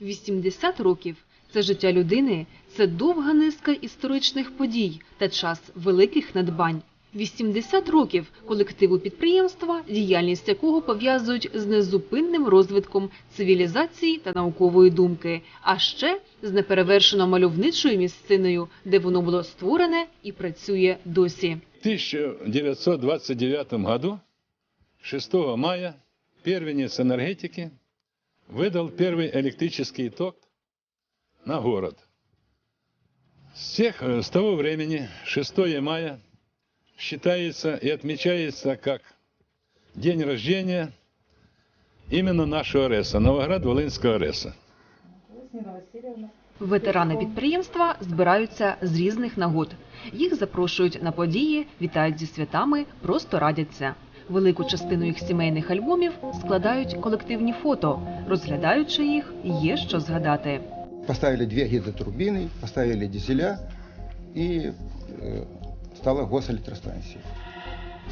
80 років це життя людини, це довга низка історичних подій та час великих надбань. 80 років колективу підприємства, діяльність якого пов'язують з незупинним розвитком цивілізації та наукової думки, а ще з неперевершено мальовничою місциною, де воно було створене і працює досі. В 1929 году, 6 мая, первенец энергетики выдал первый электрический ток на город. С, тех, э, с того времени, 6 мая, считается и отмечается как день рождения именно нашего РЭСа, Новоград-Волынского РЭСа. Ветерани підприємства збираються з різних нагод. Їх запрошують на події, вітають зі святами, просто радяться. Велику частину їх сімейних альбомів складають колективні фото. Розглядаючи їх, є що згадати. Поставили две гидротурбины, поставили дизеля и э, стала госэлектростанция.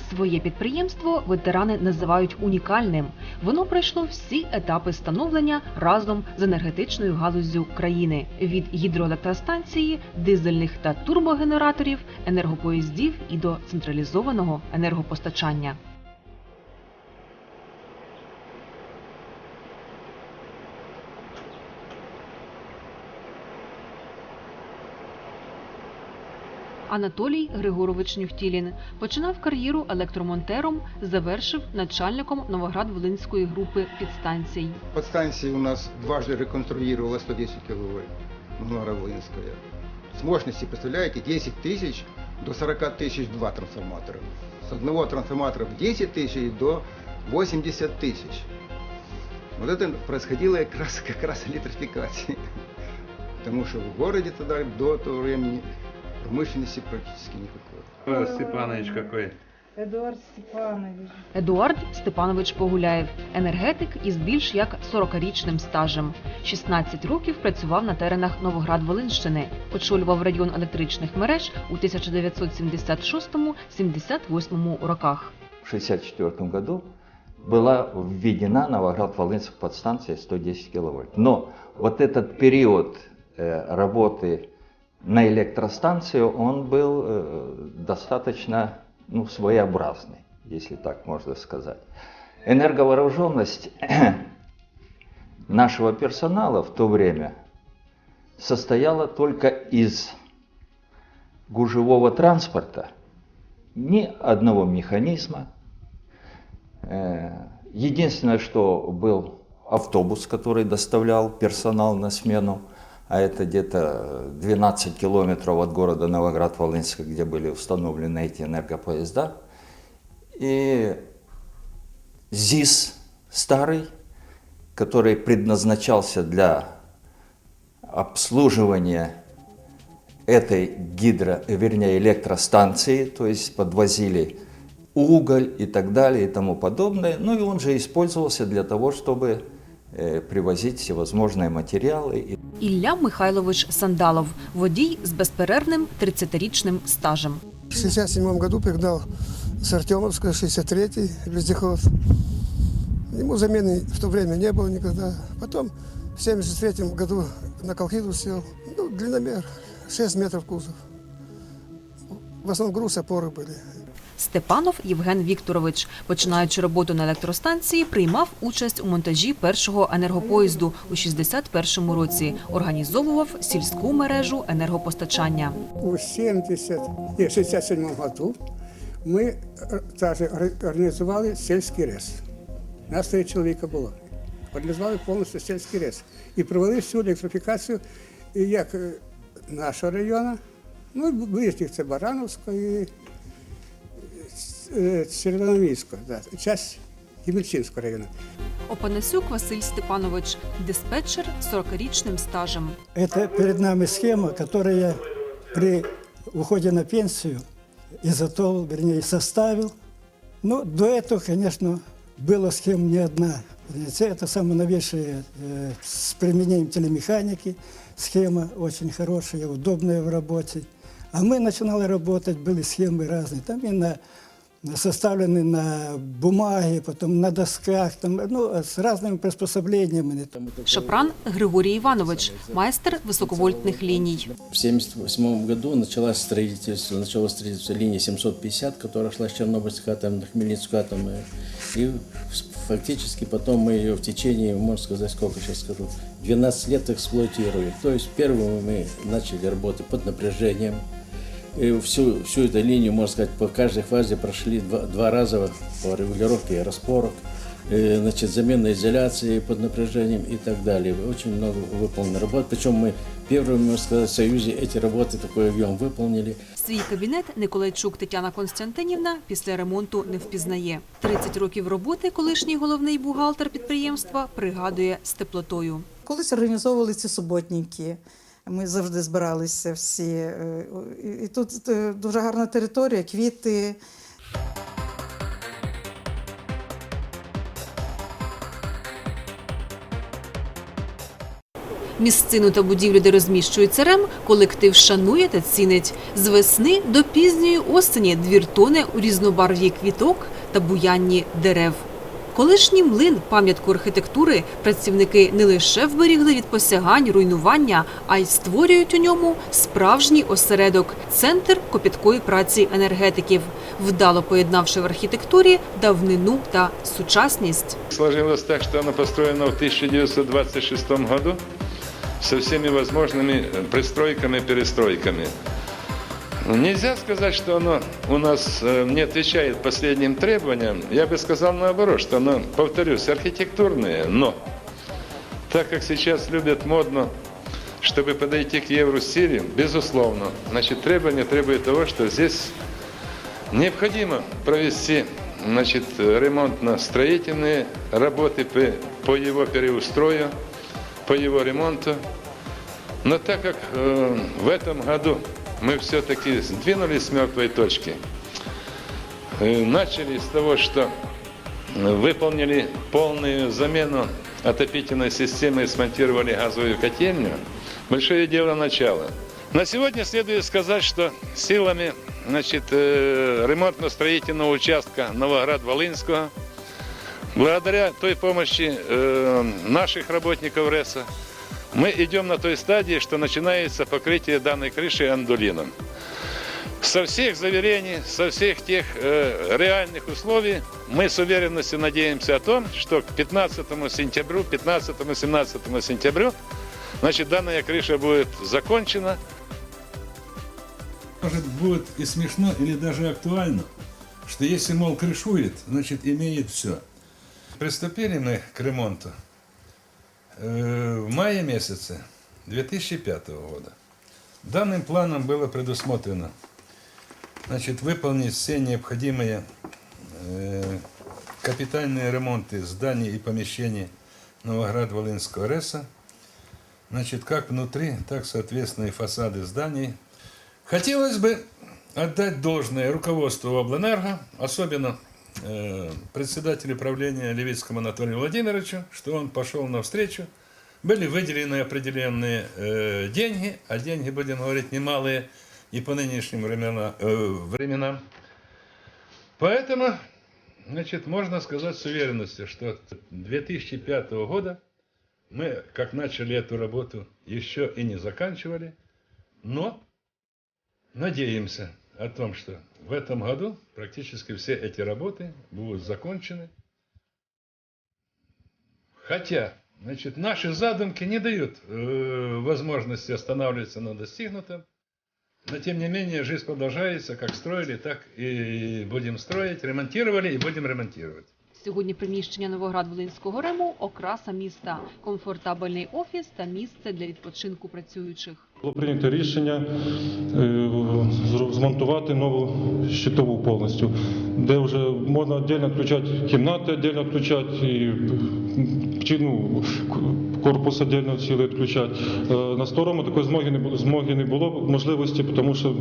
Своє підприємство ветерани називають унікальним. Воно пройшло всі етапи становлення разом з енергетичною галуззю країни від гідроелектростанції, дизельних та турбогенераторів, енергопоїздів і до централізованого енергопостачання. Анатолій Григорович Нюхтілін починав кар'єру електромонтером, завершив начальником Новоград-Волинської групи підстанцій. Подстанция у нас дважды реконструировала 110 киловольт, Новоград-Волынская. С мощности, представляете, 10 тысяч до 40 тысяч два трансформатора. С одного трансформатора в 10 тысяч до 80 тысяч. Вот это происходило как раз, как раз электрификация. Потому что в городе тогда до того времени промышленности практически никакой. Степанович какой. Эдуард Степанович. Едуард Степанович Погуляєв, енергетик із більш як 40-річним стажем. 16 років працював на теренах Новоград-Волинщини, очолював район електричних мереж у 1976-78 роках. в 1964 году была введена Новоград-Волынск подстанция 110 киловольт. Но вот этот период э, работы на электростанцию, он был э, достаточно ну, своеобразный, если так можно сказать. Энерговооруженность нашего персонала в то время состояла только из гужевого транспорта, ни одного механизма. Э, Единственное, что был автобус, который доставлял персонал на смену, а это где-то 12 километров от города Новоград-Волынска, где были установлены эти энергопоезда. И ЗИС старый, который предназначался для обслуживания этой гидро, вернее, электростанции, то есть подвозили уголь и так далее и тому подобное. Ну и он же использовался для того, чтобы э, привозить всевозможные материалы. И Ілля Михайлович Сандалов, водій з безперервним 30-річним стажем. В 67 году пригнал с Артемовска 63-й вездеход. Ему замены в то время не было никогда. Потом в 73 году на Колхиду сел. Ну, длинномер, 6 метров кузов. В основном груз опоры были. Степанов Євген Вікторович, починаючи роботу на електростанції, приймав участь у монтажі першого енергопоїзду у 61-му році. Організовував сільську мережу енергопостачання. У 70, ні, 67 году ми е, організували сільський рез. Нас три чоловіка було. Організували повністю сільський рез. І провели всю електрифікацію як е, нашого району, ну ближніх це Барановська і е, Червономіська, да, часть Ємельчинського району. Опанасюк Василь Степанович, диспетчер з 40-річним стажем. Это перед нами схема, которая при уходе на пенсию изготовил, вернее, составил. Но до этого, конечно, была схема не одна. Это самая новейшая э, с применением телемеханики. Схема очень хорошая, удобная в работе. А мы начинали работать, были схемы разные. Там и на составлены на бумаге, потом на досках, там, ну, с разными приспособлениями. Шапран Григорій Іванович, майстер високовольтних ліній. В 1978 году началось строительство, началось строительство линии 750, которая шла с Чернобыльской атомной, Хмельницкой атомной. И фактически потом мы ее в течение, можно сказать, сколько сейчас скажу, 12 лет эксплуатируем. То есть первым мы начали работать под напряжением. И всю, всю эту линию, можно сказать, по каждой фазе прошли два, два раза по регулировке и распорок, э, значит, замена изоляции под напряжением и так далее. Очень много выполнено работ. Причем мы первыми, можно сказать, в Союзе эти работы такой объем выполнили. Свій кабінет Николайчук Тетяна Константинівна після ремонту не впізнає. 30 років роботи колишній головний бухгалтер підприємства пригадує з теплотою. Колись організовували ці суботники. Ми завжди збиралися всі. е, і- тут е, дуже гарна територія, квіти. Місцину та будівлю, де розміщується РЕМ, колектив шанує та цінить. З весни до пізньої осені двір тоне у різнобарв'ї квіток та буянні дерев. Колишній млин, пам'ятку архітектури, працівники не лише вберігли від посягань, руйнування, а й створюють у ньому справжній осередок центр копіткої праці енергетиків, вдало поєднавши в архітектурі давнину та сучасність. Сложилось так, что оно построено в 1926 году со всеми возможными пристройками, перестройками. Нельзя сказать, что оно у нас э, не отвечает последним требованиям. Я бы сказал наоборот, что оно, повторюсь, архитектурное, но так как сейчас любят модно, чтобы подойти к евростилю, безусловно, значит, требования требуют того, что здесь Необходимо провести значит, ремонтно-строительные работы по, по его переустрою, по его ремонту. Но так как э, в этом году мы все-таки сдвинулись с мертвой точки, э, начали с того, что выполнили полную замену отопительной системы и смонтировали газовую котельню, большое дело начало. На сегодня следует сказать, что силами значит, э, ремонтно-строительного участка Новоград-Волынского, благодаря той помощи э, наших работников РЭСа, мы идем на той стадии, что начинается покрытие данной крыши андулином. Со всех заверений, со всех тех э, реальных условий мы с уверенностью надеемся о том, что к 15 сентябрю, 15-17 сентябрю, значит, данная крыша будет закончена. Может, будет и смешно, или даже актуально, что если, мол, крышует, значит, имеет все. Приступили мы к ремонту в мае месяце 2005 года. Данным планом было предусмотрено значит, выполнить все необходимые э, капитальные ремонты зданий и помещений Новоград-Волынского РЭСа, значит, как внутри, так, соответственно, и фасады зданий. Хотелось бы отдать должное руководству Облэнерго, особенно э, председателю правления Левицкому Анатолию Владимировичу, что он пошел навстречу. Были выделены определенные э, деньги, а деньги, будем говорить, немалые и по нынешним времена, э, временам. Поэтому, значит, можно сказать с уверенностью, что 2005 года мы, как начали эту работу, еще и не заканчивали, но надеемся о том, что в этом году практически все эти работы будут закончены. Хотя, значит, наши задумки не дают э, возможности останавливаться на достигнутом. Но тем не менее жизнь продолжается, как строили, так и будем строить, ремонтировали и будем ремонтировать. Сьогодні приміщення Новоград-Волинського рему – окраса міста, комфортабельний офіс та місце для відпочинку працюючих. Було прийнято рішення е, змонтувати нову щитову повністю, де вже можна віддільно включати кімнати, віддільно включати і ну, к- корпус отдельно цілий відключати. Е, На старому такої змоги не було, змоги не було можливості, тому що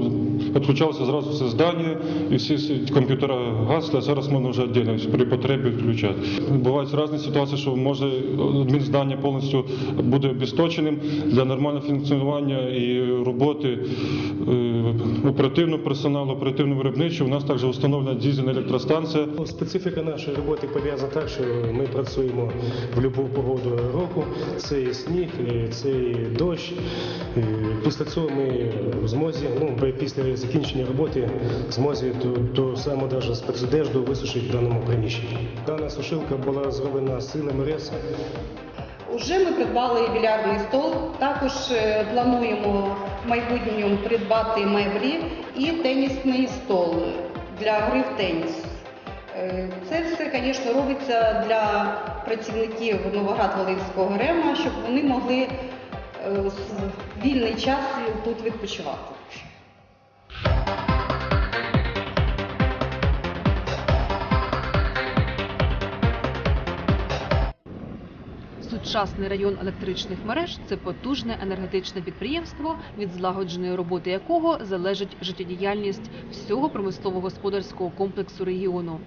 відключалося зразу все здання і всі комп'ютера гасли, а зараз можна вже віддільно при потребі відключати. Бувають різні ситуації, що може адмінздання повністю буде обісточеним для нормального функціонування і роботи е, оперативного персоналу, оперативного виробничого. У нас також встановлена дизельна електростанція. Специфіка нашої роботи пов'язана так, що ми працюємо в будь-яку погоду року. Це і сніг, це і дощ. Після цього ми в змозі, ну після закінчення роботи, в змозі ту, саму навіть спецодежду висушити в даному приміщенні. Дана сушилка була зроблена силами РЕС. Уже ми придбали більярдний стол. Також е, плануємо в майбутньому придбати меблі і тенісний стол для гри в теніс. Е, Це звісно, робиться для працівників Новоград-Волинського РЕМа, щоб вони могли е, вільний час тут відпочивати. Сучасний район електричних мереж це потужне енергетичне підприємство, від злагодженої роботи якого залежить життєдіяльність всього промислово-господарського комплексу регіону.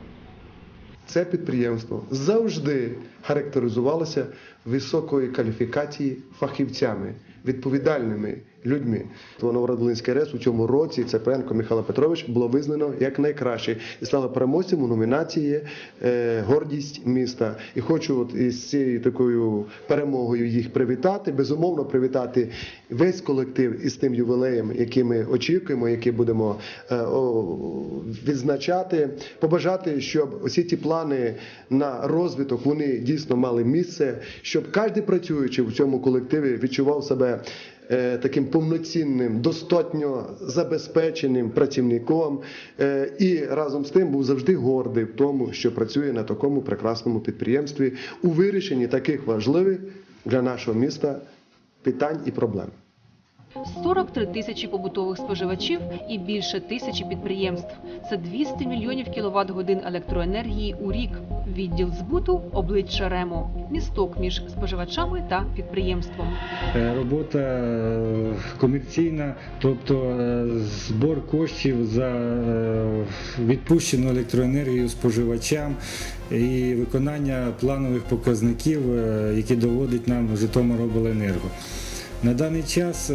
Це підприємство завжди характеризувалося високою кваліфікацією фахівцями, відповідальними людьми. Новоград-Волинський РЕС у цьому році Цепенко Михайло Петрович було визнано як найкраще і стало переможцем у номінації е, Гордість міста. І хочу от із цією такою перемогою їх привітати. Безумовно, привітати весь колектив із тим ювілеєм, який ми очікуємо, який будемо е, відзначати. Побажати, щоб усі ті плани на розвиток вони дійсно мали місце, щоб кожен працюючий в цьому колективі відчував себе е, таким повноцінним, достатньо забезпеченим працівником е, і разом з тим був завжди гордий в тому, що працює на такому прекрасному підприємстві у вирішенні таких важливих для нашого міста питань і проблем. 43 тисячі побутових споживачів і більше тисячі підприємств. Це 200 мільйонів кіловат годин електроенергії у рік. Відділ збуту обличчя РЕМО. Місток між споживачами та підприємством. Е, Робота е, комерційна, тобто е, збор коштів за відпущену електроенергію споживачам і виконання планових показників, які доводить нам Житомиробленерго. На даний час е,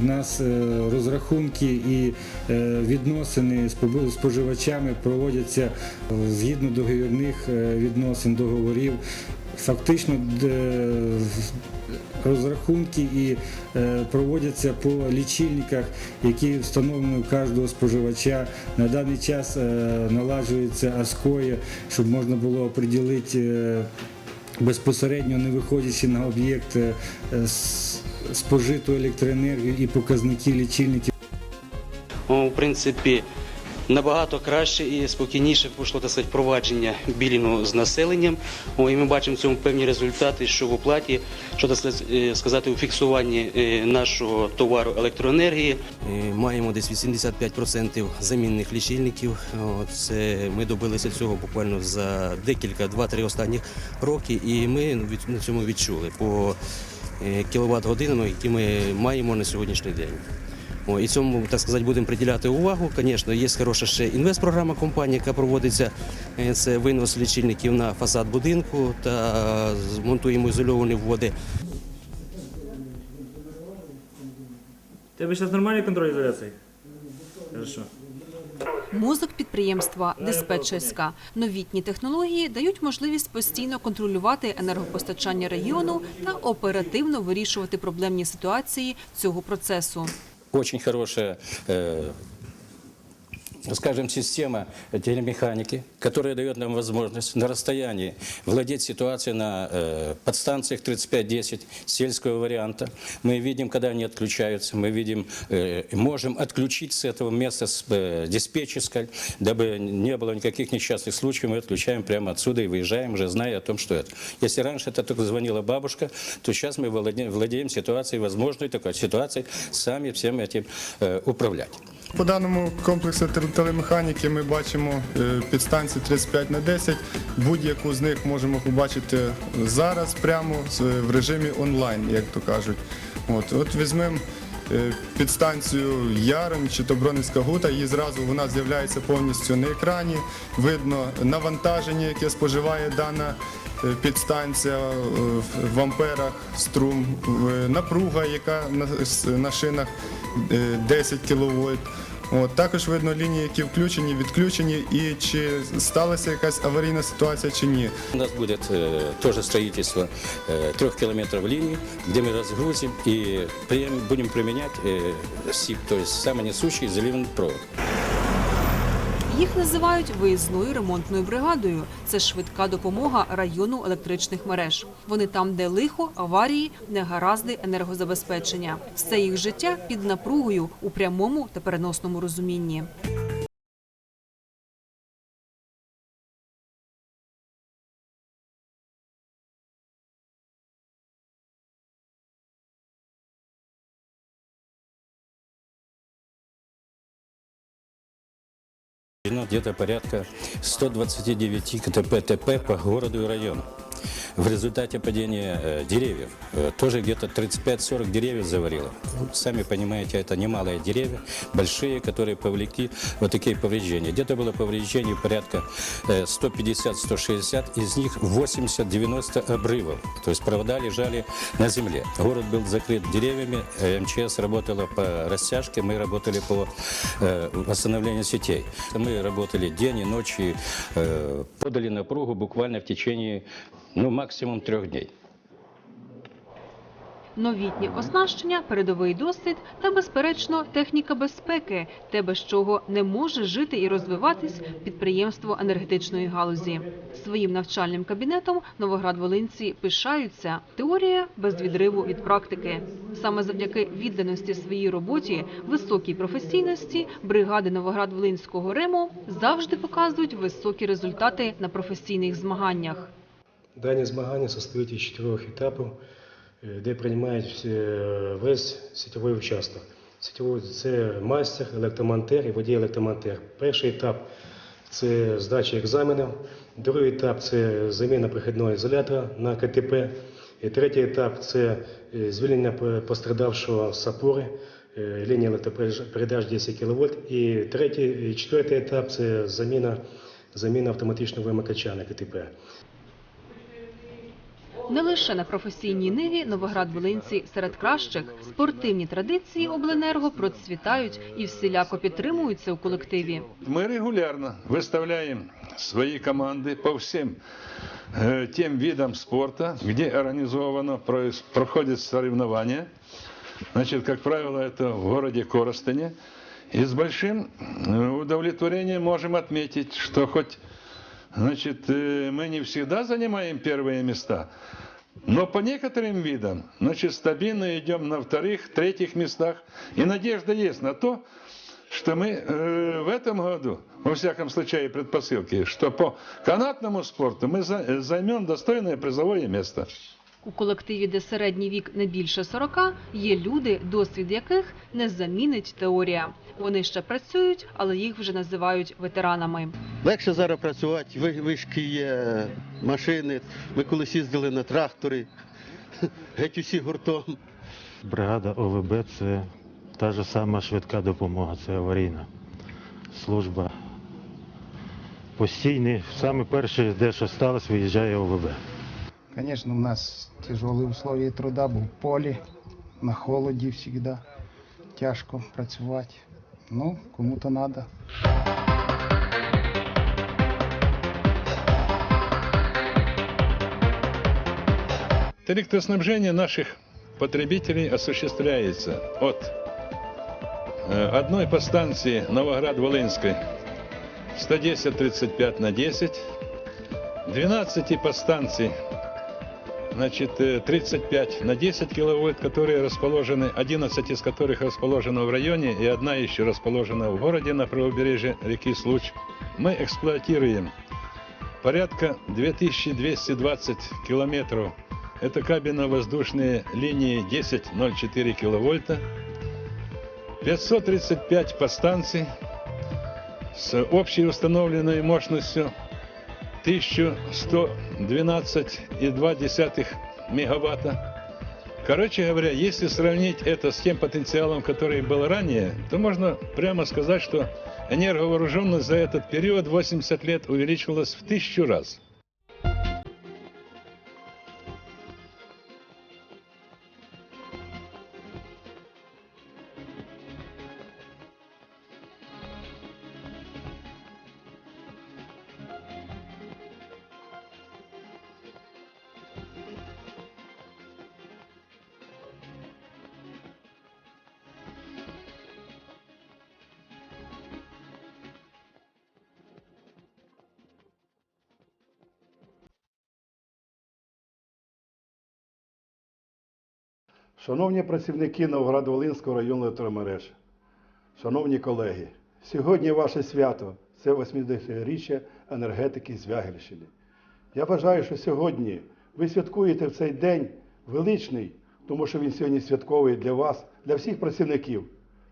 в нас е, розрахунки і е, відносини з споживачами проводяться згідно договірних відносин, договорів. Фактично розрахунки і проводяться по лічильниках, які встановлені у кожного споживача. На даний час наладжується АСКОЄ, щоб можна було оприділити безпосередньо не виходячи на об'єкт спожиту електроенергію і показники лічильників. В принципі, набагато краще і спокійніше пішло так сказати, впровадження біліну з населенням. О, і ми бачимо в цьому певні результати, що в оплаті, що так сказати, е, у фіксуванні е, нашого товару електроенергії. Е, Маємо десь 85% замінних лічильників. Це ми добилися цього буквально за декілька, два-три останніх роки, і ми на цьому відчули по кіловат годинам, які ми маємо на сьогоднішній день. О, і цьому, так сказати, будемо приділяти увагу. Звісно, є хороша ще інвестпрограма компанії, яка проводиться. Е, Це винос лічильників на фасад будинку та монтуємо ізольовані вводи. Тебе зараз нормальний контроль ізоляції? Хорошо. Мозок підприємства диспетчерська. Новітні технології дають можливість постійно контролювати енергопостачання регіону та оперативно вирішувати проблемні ситуації цього процесу. Очень хорошая, э, скажем, система телемеханики, которая дает нам возможность на расстоянии владеть ситуацией на э, подстанциях 3510 сельского варианта. Мы видим, когда они отключаются, мы видим, э, можем отключить с этого места с э, диспетчерской, дабы не было никаких несчастных случаев, мы отключаем прямо отсюда и выезжаем, уже зная о том, что это. Если раньше это только звонила бабушка, то сейчас мы владеем, владеем ситуацией, возможной такой ситуацией, сами всем этим э, управлять. По даному комплексу телемеханіки ми бачимо е, підстанцію 35 на 10. Будь-яку з них можемо побачити зараз прямо в режимі онлайн, як то кажуть. От, от візьмемо е, підстанцію Ярин чи то гута, її зразу вона з'являється повністю на екрані. Видно навантаження, яке споживає дана е, підстанція е, в- амперах, струм, е, напруга, яка на, шинах е, 10 кВт. От, також видно лінії, які включені, відключені, і чи сталася якась аварійна ситуація чи ні. У нас будет э, тоже строительство э, трех километров линий, где мы разгрузим и прием- будем применять э, СИП, то есть самонесущий заливный провод. Їх називають виїзною ремонтною бригадою. Це швидка допомога району електричних мереж. Вони там, де лихо, аварії, негаразди енергозабезпечення. Все їх життя під напругою у прямому та переносному розумінні. Где-то порядка 129 КТП-ТП по городу и району. В результате падения э, деревьев э, тоже где-то 35-40 деревьев заварило. Ну, Сами понимаете, это немалые деревья, большие, которые повлекли вот такие повреждения. Где-то было повреждений порядка э, 150-160, из них 80-90 обрывов. То есть провода лежали на земле. Город был закрыт деревьями, э, МЧС работала по растяжке, мы работали по э, восстановлению сетей. Мы работали день и ночь, и э, подали напругу буквально в течение ну, максимум трех дней. Новітнє оснащення, передовий досвід та, безперечно, техніка безпеки, те, без чого не може жити і розвиватись підприємство енергетичної галузі. Своїм навчальним кабінетом Новоград-Волинці пишаються. Теорія без відриву від практики. Саме завдяки відданості своїй роботі, високій професійності, бригади Новоград-Волинського РЕМО завжди показують високі результати на професійних змаганнях. Дані змагання состоять із чотирьох етапів, е, де приймають е, весь сітєвий участок. Сітєвий – це майстер, електромонтер і водій електромонтер. Перший етап це здача екзаменів, другий етап це заміна прихідного ізолятора на КТП. І третій етап це е, звільнення пострадавшого з опори, лінія електропередач 10 кВт. І і четвертий етап це заміна, заміна автоматичного вимикача на КТП Не лише на професійній ниві Новоград-Волинці серед кращих спортивні традиції обленерго процвітають і всіляко підтримуються у колективі. Мы регулярно выставляем свои команды по всем э, тем видам спорта, где организовано, проис- проходит соревнования. Значит, как правило, это в городе Коростене. И с большим э, удовлетворением можем отметить, что хоть значит, э, мы не всегда занимаем первые места, но по некоторым видам, значит, стабильно идем на вторых, третьих местах. И надежда есть на то, что мы э, в этом году, во всяком случае, предпосылки, что по канатному спорту мы э, займем достойное призовое место. У колективі, де середній вік не більше 40, є люди, досвід яких не замінить теорія. Вони ще працюють, але їх вже називають ветеранами. Легше зараз працювати, ви- вишки є, машини. Ми колись їздили на тракторі, геть усі гуртом. Бригада ОВБ це та ж сама швидка допомога, це аварійна служба. Постійний, саме перше, де що сталося, виїжджає ОВБ. Конечно, у нас тяжелые условия труда, був в полі, на холоді завжди. Тяжко працювати. Ну, кому-то треба. Электроснабжение наших потребителей осуществляется от э, одной подстанции Новоград-Волынской 110-35 на 10, 12 подстанций значит, э, 35 на 10 киловольт, которые расположены, 11 из которых расположены в районе и одна еще расположена в городе на правобережье реки Случ. Мы эксплуатируем порядка 2220 километров. Это кабельно-воздушные линии 10,04 киловольта. 535 подстанций с общей установленной мощностью 1112,2 мегаватта. Короче говоря, если сравнить это с тем потенциалом, который был ранее, то можно прямо сказать, что энерговооруженность за этот период 80 лет увеличилась в тысячу раз. Шановні працівники Новоград-Волинського районної електромережі, шановні колеги, сьогодні ваше свято це 80-річчя енергетики Звягельщини. Я вважаю, що сьогодні ви святкуєте в цей день величний, тому що він сьогодні святковий для вас, для всіх працівників.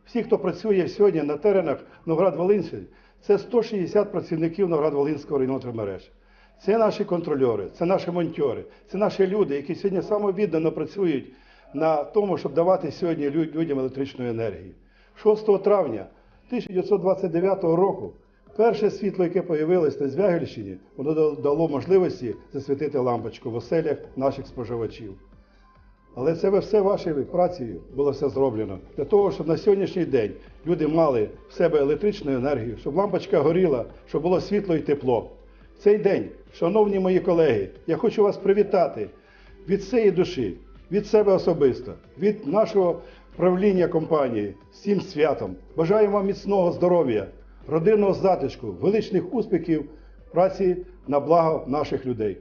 Всі, хто працює сьогодні на теренах Новоград-Волинщини, це 160 працівників Новоград-Волинського районної електромережі. Це наші контрольори, це наші монтьори, це наші люди, які сьогодні самовіддано працюють на тому, щоб давати сьогодні людям електричну енергію. 6 травня 1929 року перше світло, яке появилось на Звягельщині, воно дало можливості засвітити лампочку в оселях наших споживачів. Але це все вашою працею було все зроблено для того, щоб на сьогоднішній день люди мали в себе електричну енергію, щоб лампочка горіла, щоб було світло і тепло. В цей день, шановні мої колеги, я хочу вас привітати від всієї душі, від себе особисто, від нашого правління компанії з цим святом. Бажаємо вам міцного здоров'я, родинного затишку, величних успіхів, праці на благо наших людей.